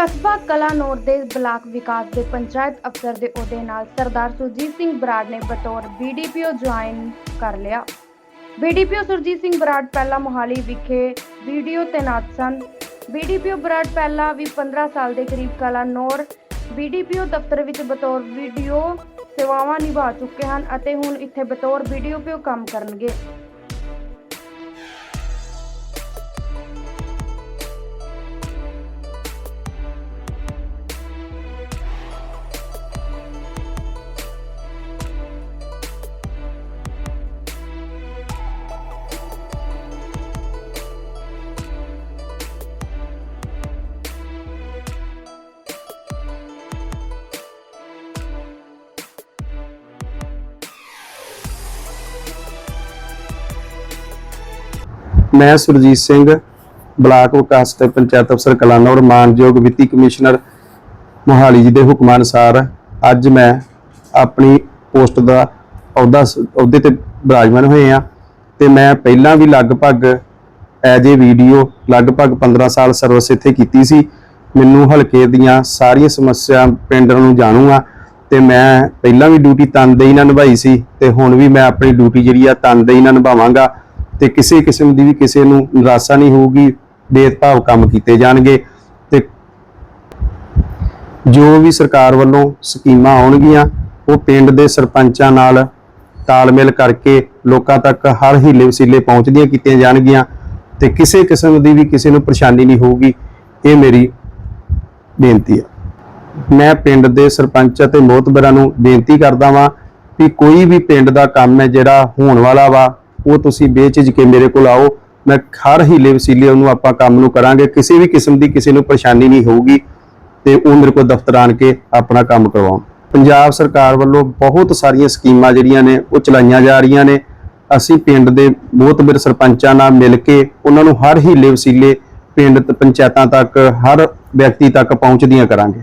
ਕਲਾਨੌਰ ਦੇ ਬਲਾਕ ਵਿਕਾਸ ਦੇ ਪੰਚਾਇਤ ਅਫਸਰ ਦੇ ਅਹੁਦੇ ਨਾਲ ਸਰਦਾਰ ਸੁਰਜੀਤ ਸਿੰਘ ਬਰਾੜ ਨੇ ਬਤੌਰ ਬੀਡੀਪੀਓ ਜੁਆਇਨ ਕਰ ਲਿਆ। ਬੀਡੀਪੀਓ ਸੁਰਜੀਤ ਸਿੰਘ ਬਰਾੜ ਪਹਿਲਾ ਮੋਹਾਲੀ ਵਿਖੇ ਵੀਡੀਓ ਤੈਨਾਤ ਸਨ। ਬੀਡੀਪੀਓ ਬਰਾੜ ਪਹਿਲਾ ਵੀ 15 ਸਾਲ ਦੇ ਕਰੀਬ ਕਲਾਨੌਰ ਬੀਡੀਪੀਓ ਦਫ਼ਤਰ ਵਿੱਚ ਬਤੌਰ ਵੀਡੀਓ ਸੇਵਾਵਾਂ ਨਿਭਾ ਚੁੱਕੇ ਹਨ ਅਤੇ ਹੁਣ ਇੱਥੇ ਬਤੌਰ ਬੀਡੀਪੀਓ ਕੰਮ ਕਰਨਗੇ। ਮੈਂ ਸੁਰਜੀਤ ਸਿੰਘ, ਬਲਾਕ ਵਿਕਾਸ ਤੇ ਪੰਚਾਇਤ ਅਫਸਰ ਕਲਾਨੌਰ, ਮਾਨਯੋਗ ਵਿੱਤੀ ਕਮਿਸ਼ਨਰ ਮੋਹਾਲੀ ਜੀ ਦੇ ਹੁਕਮਾਂ ਅਨੁਸਾਰ ਅੱਜ ਮੈਂ ਆਪਣੀ ਪੋਸਟ ਦਾ ਅਹੁਦਾ ਸ- ਅਹੁਦੇ ਤੇ ਬਿਰਾਜਮਾਨ ਹੋਏ ਆ ਤੇ ਮੈਂ ਪਹਿਲਾਂ ਵੀ ਲਗਭਗ ਐਜ ਏ ਵੀਡੀਓ ਲਗਭਗ 15 ਸਾਲ ਸਰਵਿਸ ਇੱਥੇ ਕੀਤੀ ਸੀ। ਮੈਨੂੰ ਹਲਕੇ ਦੀਆਂ ਸਾਰੀਆਂ ਸਮੱਸਿਆ ਪਿੰਡ ਨੂੰ ਜਾਣੂਗਾ ਤੇ ਮੈਂ ਪਹਿਲਾਂ ਵੀ ਡਿਊਟੀ ਤਨਦੇਹੀ ਨਾਲ ਨਿਭਾਈ ਸੀ ਤੇ ਹੁਣ ਵੀ ਮੈਂ ਆਪਣੀ ਡਿਊਟੀ ਜਿਹੜੀ ਆ ਤਨਦੇਹੀ ਨਾਲ ਨਿਭਾਵਾਂਗਾ। ਤੇ ਕਿਸੇ ਕਿਸਮ ਦੀ ਵੀ ਕਿਸੇ ਨੂੰ ਨਿਰਾਸ਼ਾ ਨਹੀਂ ਹੋਊਗੀ ਭੇਦਭਾਵ ਕੰਮ ਕੀਤੇ ਜਾਣਗੇ ਤੇ ਜੋ ਵੀ ਸਰਕਾਰ ਵੱਲੋਂ ਸਕੀਮਾਂ ਆਉਣਗੀਆਂ, ਉਹ ਪਿੰਡ ਦੇ ਸਰਪੰਚਾਂ ਨਾਲ ਤਾਲਮੇਲ ਕਰਕੇ ਲੋਕਾਂ ਤੱਕ ਹਰ ਹੀਲੇ ਵਸੀਲੇ ਪਹੁੰਚਦੀਆਂ ਕੀਤੀਆਂ ਜਾਣਗੀਆਂ ਤੇ ਕਿਸੇ ਕਿਸਮ ਦੀ ਵੀ ਕਿਸੇ ਨੂੰ ਪਰੇਸ਼ਾਨੀ ਨਹੀਂ ਹੋਊਗੀ, ਇਹ ਮੇਰੀ ਬੇਨਤੀ ਹੈ। ਮੈਂ ਪਿੰਡ ਦੇ ਸਰਪੰਚ ਅਤੇ ਮੋਹਤਬਰਾਂ ਨੂੰ ਬੇਨਤੀ ਕਰਦਾ ਵਾਂ ਕਿ ਕੋਈ ਵੀ ਪਿੰਡ ਦਾ ਕੰਮ ਹੈ ਜਿਹੜਾ ਹੋਣ ਵਾਲਾ ਵਾ ਉਹ ਤੁਸੀਂ ਬੇਝਿਜਕ ਕੇ ਮੇਰੇ ਕੋਲ ਆਓ। ਮੈਂ ਹਰ ਹੀਲੇ ਵਸੀਲੇ ਉਹਨੂੰ ਆਪਾਂ ਕੰਮ ਨੂੰ ਕਰਾਂਗੇ। ਕਿਸੇ ਵੀ ਕਿਸਮ ਦੀ ਕਿਸੇ ਨੂੰ ਪਰੇਸ਼ਾਨੀ ਨਹੀਂ ਹੋਊਗੀ ਤੇ ਉਹ ਮੇਰੇ ਕੋਲ ਦਫ਼ਤਰ ਆਣ ਕੇ ਆਪਣਾ ਕੰਮ ਕਰਵਾਉਣ। ਪੰਜਾਬ ਸਰਕਾਰ ਵੱਲੋਂ ਬਹੁਤ ਸਾਰੀਆਂ ਸਕੀਮਾਂ ਜਿਹੜੀਆਂ ਨੇ, ਉਹ ਚਲਾਈਆਂ ਜਾ ਰਹੀਆਂ ਨੇ। ਅਸੀਂ ਪਿੰਡ ਦੇ ਮੋਹਤਬਰ ਸਰਪੰਚਾਂ ਨਾਲ ਮਿਲ ਕੇ ਉਹਨਾਂ ਨੂੰ ਹਰ ਹੀਲੇ ਵਸੀਲੇ ਪਿੰਡ ਤੇ ਪੰਚਾਇਤਾਂ ਤੱਕ, ਹਰ ਵਿਅਕਤੀ ਤੱਕ ਪਹੁੰਚਦੀਆਂ ਕਰਾਂਗੇ।